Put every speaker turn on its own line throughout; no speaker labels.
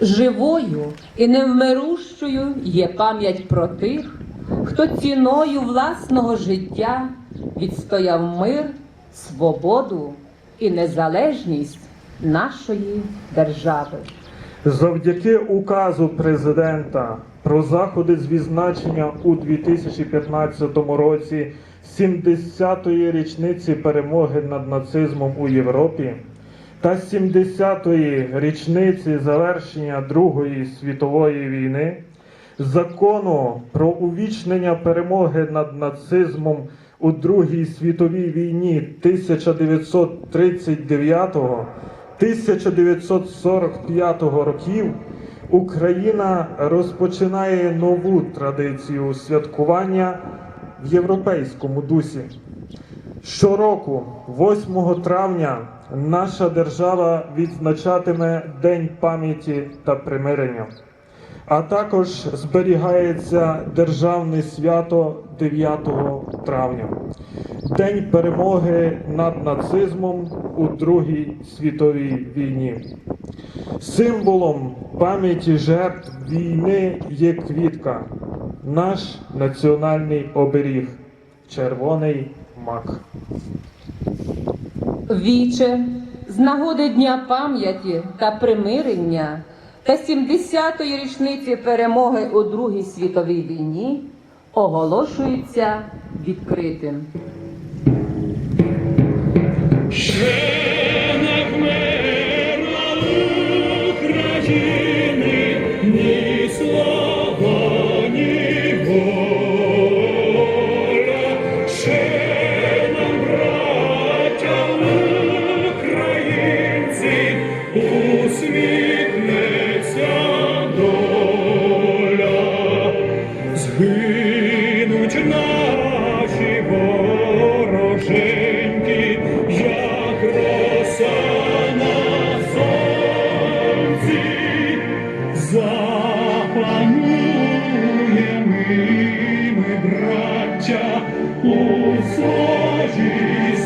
Живою і невмирущою є пам'ять про тих, хто ціною власного життя відстояв мир, свободу і незалежність нашої держави.
Завдяки указу президента про заходи з відзначення у 2015 році 70-ї річниці перемоги над нацизмом у Європі та 70-ї річниці завершення Другої світової війни, закону про увічнення перемоги над нацизмом у Другій світовій війні 1939 1945 років Україна розпочинає нову традицію святкування в європейському дусі. Щороку, 8 травня, наша держава відзначатиме День пам'яті та примирення, а також зберігається державне свято 9 травня, День перемоги над нацизмом у Другій світовій війні. Символом пам'яті жертв війни є квітка, наш національний оберіг червоний мак.
Віче з нагоди Дня пам'яті та примирення та 70-ї річниці перемоги у Другій світовій війні оголошується відкритим.
Браття, у своїй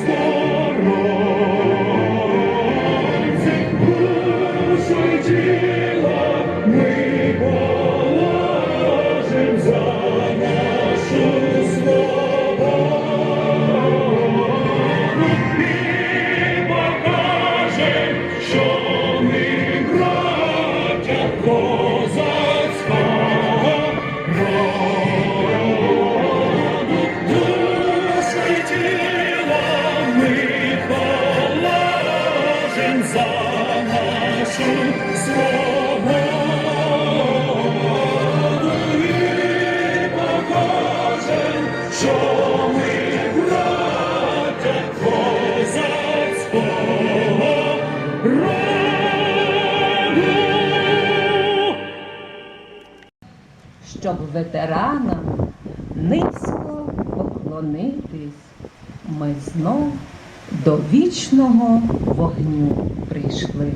щоб ветеранам низько поклонитись, ми знов до вічного вогню прийшли.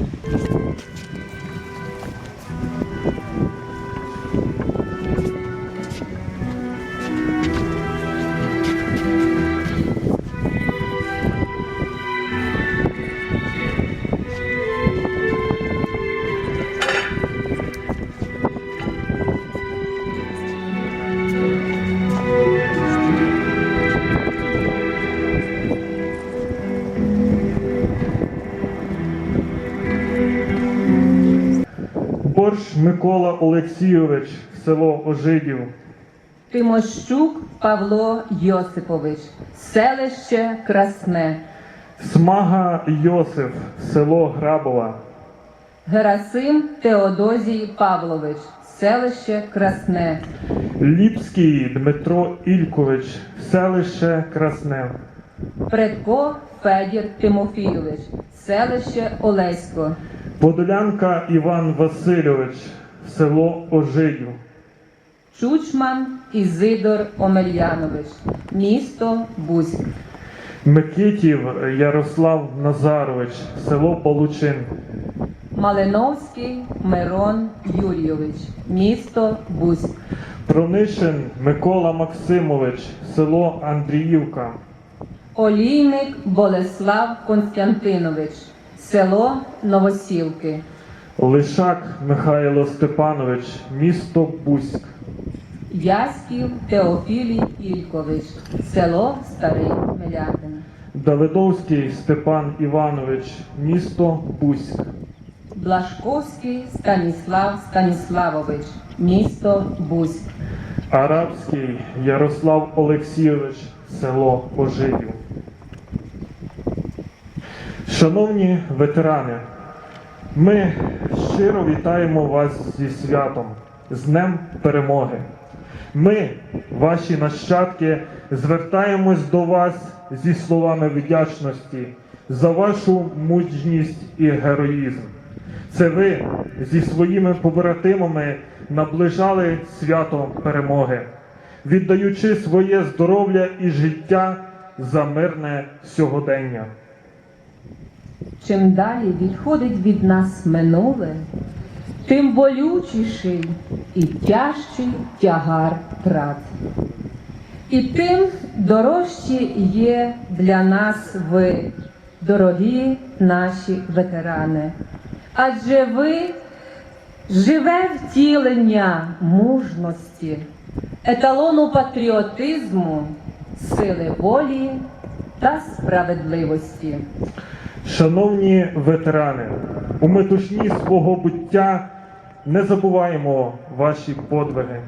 Микола Олексійович, село Ожидів.
Тимощук Павло Йосипович, селище Красне,
Смага Йосиф, село Грабова.
Герасим Теодозій Павлович, селище Красне,
Ліпський Дмитро Ількович, селище Красне.
Предко Федір Тимофійович, селище Олесько,
Подолянка Іван Васильович, село Ожидів.
Чучман Ізидор Омельянович, місто Бузьк,
Микитів Ярослав Назарович, село Получин.
Малиновський Мирон Юрійович, місто Бузьк,
Пронишин Микола Максимович, село Андріївка.
Олійник Болеслав Константинович, село Новосілки,
Лишак Михайло Степанович, місто Буськ.
Яськів Теофілій Ількович, село Старий Мелятин.
Давидовський Степан Іванович, місто Буськ.
Блашковський Станіслав Станіславович, місто Буськ.
Арабський Ярослав Олексійович, село Ожидів. Шановні ветерани, ми щиро вітаємо вас зі святом, з Днем Перемоги. Ми, ваші нащадки, звертаємось до вас зі словами вдячності за вашу мужність і героїзм. Це ви зі своїми побратимами наближали свято перемоги, віддаючи своє здоров'я і життя за мирне сьогодення.
Чим далі відходить від нас минуле, тим болючіший і тяжчий тягар втрат. І тим дорожчі є для нас ви, дорогі наші ветерани. Адже ви живе втілення мужності, еталону патріотизму, сили волі та справедливості.
Шановні ветерани, у метушні свого буття не забуваємо ваші подвиги.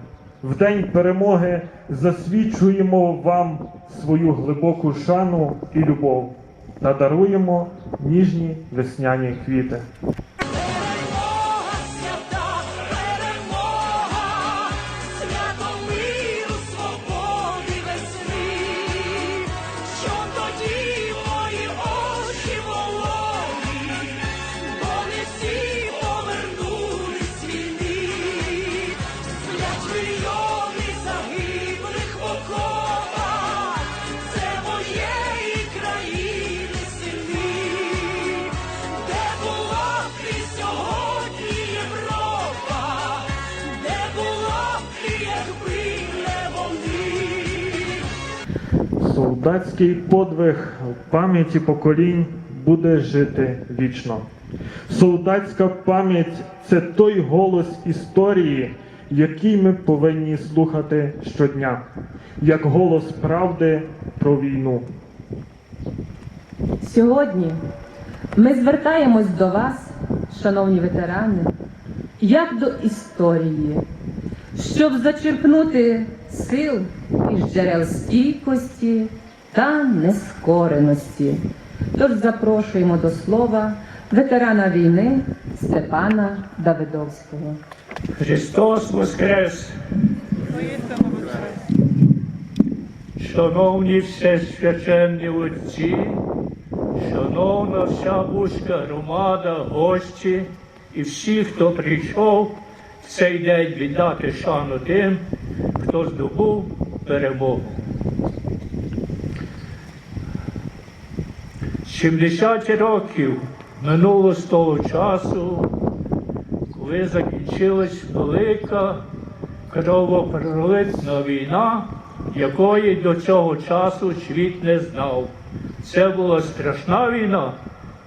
В день перемоги засвідчуємо вам свою глибоку шану і любов та даруємо ніжні весняні квіти. Солдатський подвиг в пам'яті поколінь буде жити вічно. Солдатська пам'ять це той голос історії, який ми повинні слухати щодня, як голос правди про війну.
Сьогодні ми звертаємось до вас, шановні ветерани, як до історії, щоб зачерпнути сил із джерел стійкості та нескореності. Тож запрошуємо до слова ветерана війни Степана Давидовського.
Христос Воскрес! Шановні всесвященні отці, шановна вся Бузька громада, гості і всі, хто прийшов в цей день віддати шану тим, хто здобув перемогу. 70 років минуло з того часу, коли закінчилась велика кровопролитна війна, якої до цього часу світ не знав. Це була страшна війна,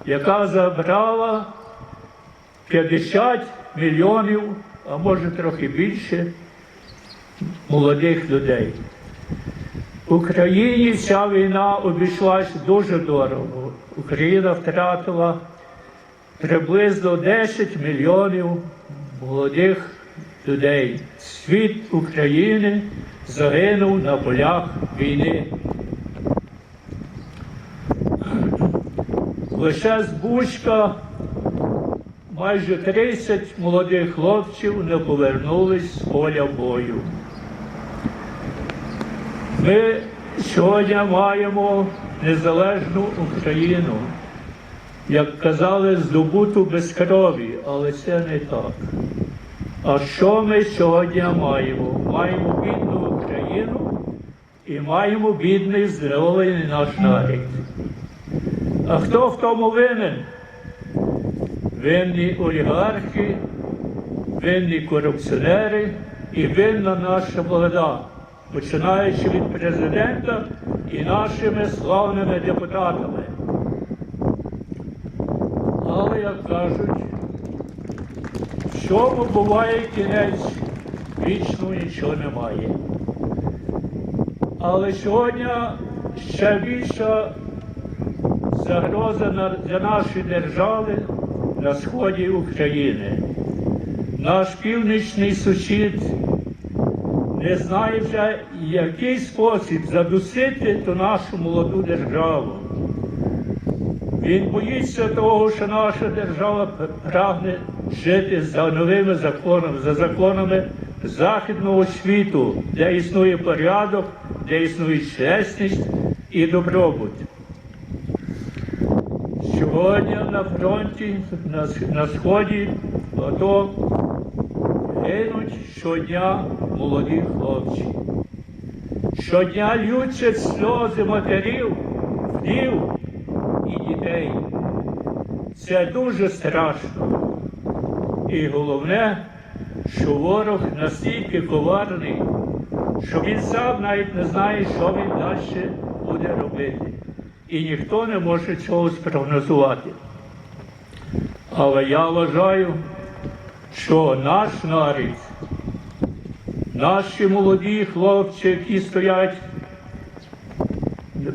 яка забрала 50 мільйонів, а може трохи більше, молодих людей. Україні ця війна обійшлась дуже дорого. Україна втратила приблизно 10 мільйонів молодих людей. Світ України загинув на полях війни. Лише з Бучка майже 30 молодих хлопців не повернулись з поля бою. Ми сьогодні маємо незалежну Україну, як казали, здобуту без крові, але це не так. А що ми сьогодні маємо? Маємо бідну Україну і маємо бідний здоровий наш народ. А хто в тому винен? Винні олігархи, винні корупціонери і винна наша влада, починаючи від президента і нашими славними депутатами. Але, як кажуть, В чому буває кінець, вічно нічого немає. Але сьогодні ще більша загроза для нашої держави на сході України. Наш північний сусід не знає вже, який спосіб задусити ту нашу молоду державу. Він боїться того, що наша держава прагне жити за новими законами, за законами західного світу, де існує порядок, де існує чесність і добробут. Сьогодні на фронті, на, на сході, ото гинуть щодня молоді хлопці. Щодня лючать сльози матерів, вдів і дітей. Це дуже страшно. І головне, що ворог настільки коварний, що він сам навіть не знає, що він далі буде робити. І ніхто не може цього спрогнозувати. Але я вважаю, що наш нарід, наші молоді хлопці, які стоять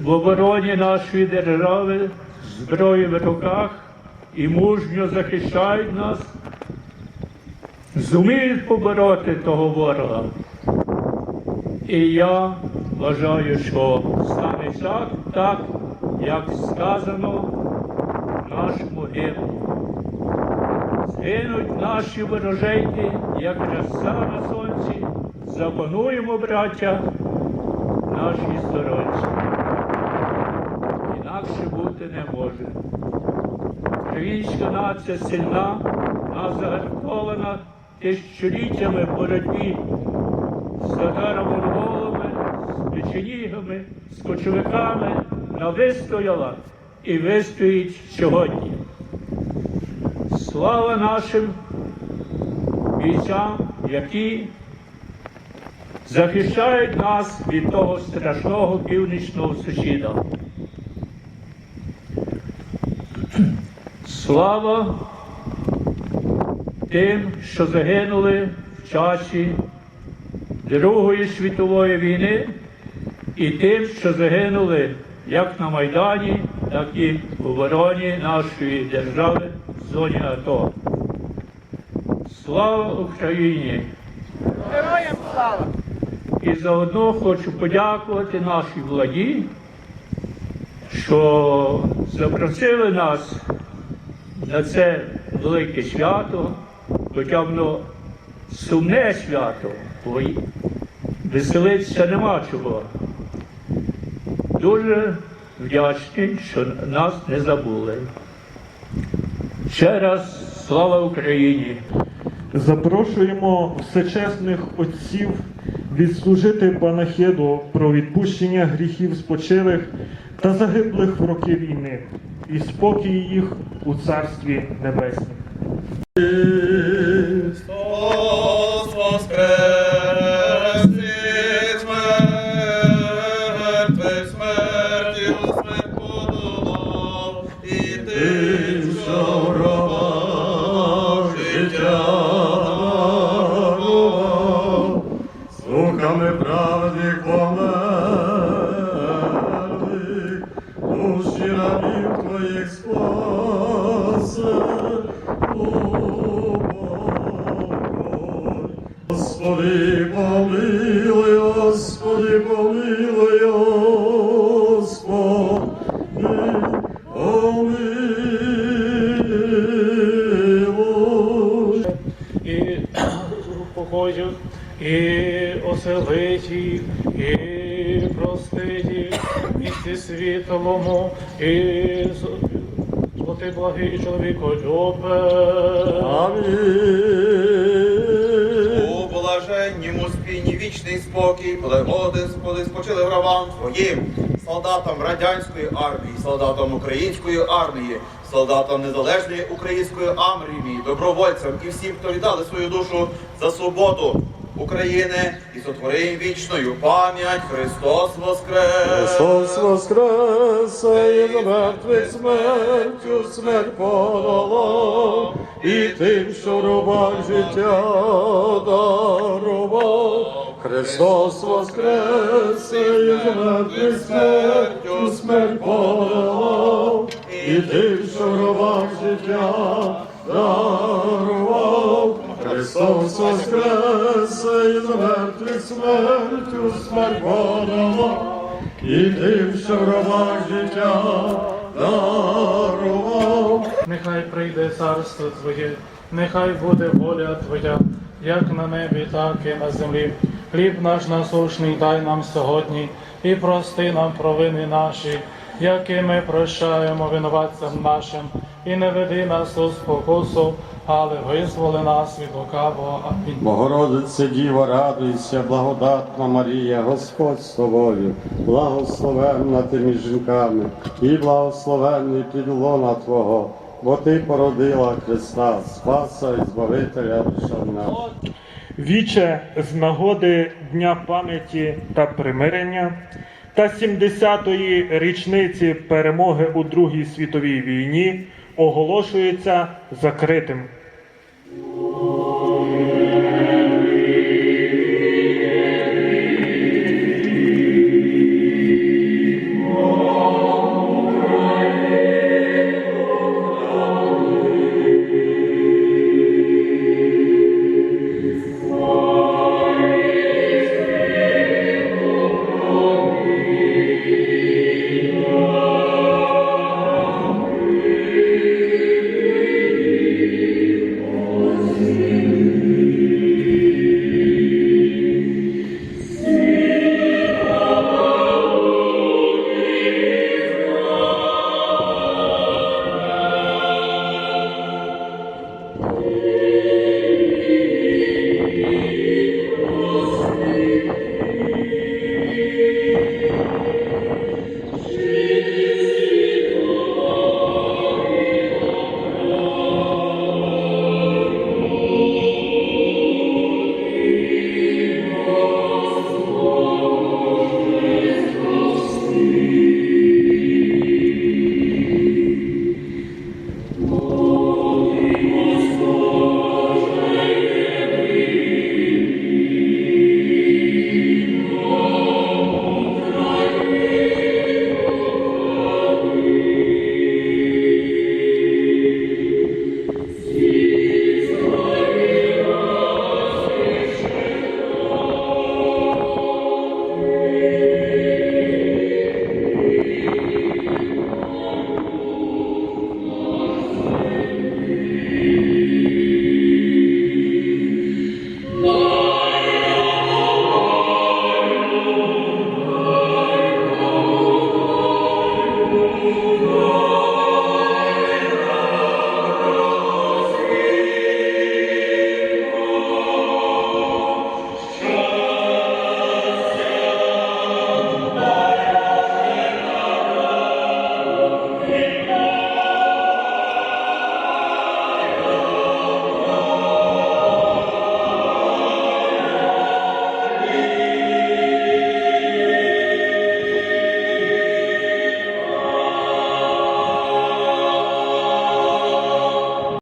в обороні нашої держави, з зброєю в руках і мужньо захищають нас, зуміють побороти того ворога. І я вважаю, що стане так, так, як сказано в нашому гімні. Згинуть наші ворожейки, як краса на сонці, запануємо, браття, нашій сторонці. Інакше бути не може. Українська нація сильна, вона загартована тисячоліттями боротьбі з татаро-монголами, з печенігами, з кочовиками, вона вистояла і вистоїть сьогодні. Слава нашим бійцям, які захищають нас від того страшного північного сусіда. Слава тим, що загинули в часі Другої світової війни, і тим, що загинули як на Майдані, так і в обороні нашої держави зоні АТО. Слава Україні!
Героям слава!
І заодно хочу подякувати нашій владі, що запросили нас на це велике свято, хоча воно сумне свято, бо веселитися нема чого. Дуже вдячний, що нас не забули. Ще раз слава Україні!
Запрошуємо всечесних отців відслужити панахеду про відпущення гріхів спочилих та загиблих в роки війни і спокій їх у Царстві Небеснім.
Господи, помилуй, Господи, помилуй, Господи, помилуй.
і походів, і оселить їх, і простить їх, в місті світлому, і злоти благий чоловіколюбе.
У спокій, плегоди, Господи, спочили гробам Твоїм, солдатам радянської армії, солдатам української армії, солдатам незалежної української армії, добровольцям і всім, хто віддали свою душу за свободу України і сотворим вічною пам'ять Христос Воскрес!
Христос воскресе, і з мертвих смертю смерть подолав, і тим, що в робах життя дарував. Христос воскресе, і з мертвих смертю смерть подолав, і тим, що в робах життя дарував. Христос воскресе, і з мертвих смертю смерть подолав, і тим, що в робах життя дарував.
Нехай прийде царство Твоє, нехай буде воля Твоя, як на небі, так і на землі. Хліб наш насушний дай нам сьогодні, і прости нам провини наші, які ми прощаємо винуватцям нашим, і не веди нас у спокусу, але визволи нас від лукавого. Амінь.
Богородице Діво, радуйся, благодатна Марія, Господь з тобою, благословенна ти між жінками, і благословенний плід лона Твого, бо Ти породила Христа, Спаса і Збавителя душа наша.
Віче з нагоди Дня пам'яті та примирення та 70-ї річниці перемоги у Другій світовій війні оголошується закритим. Lord.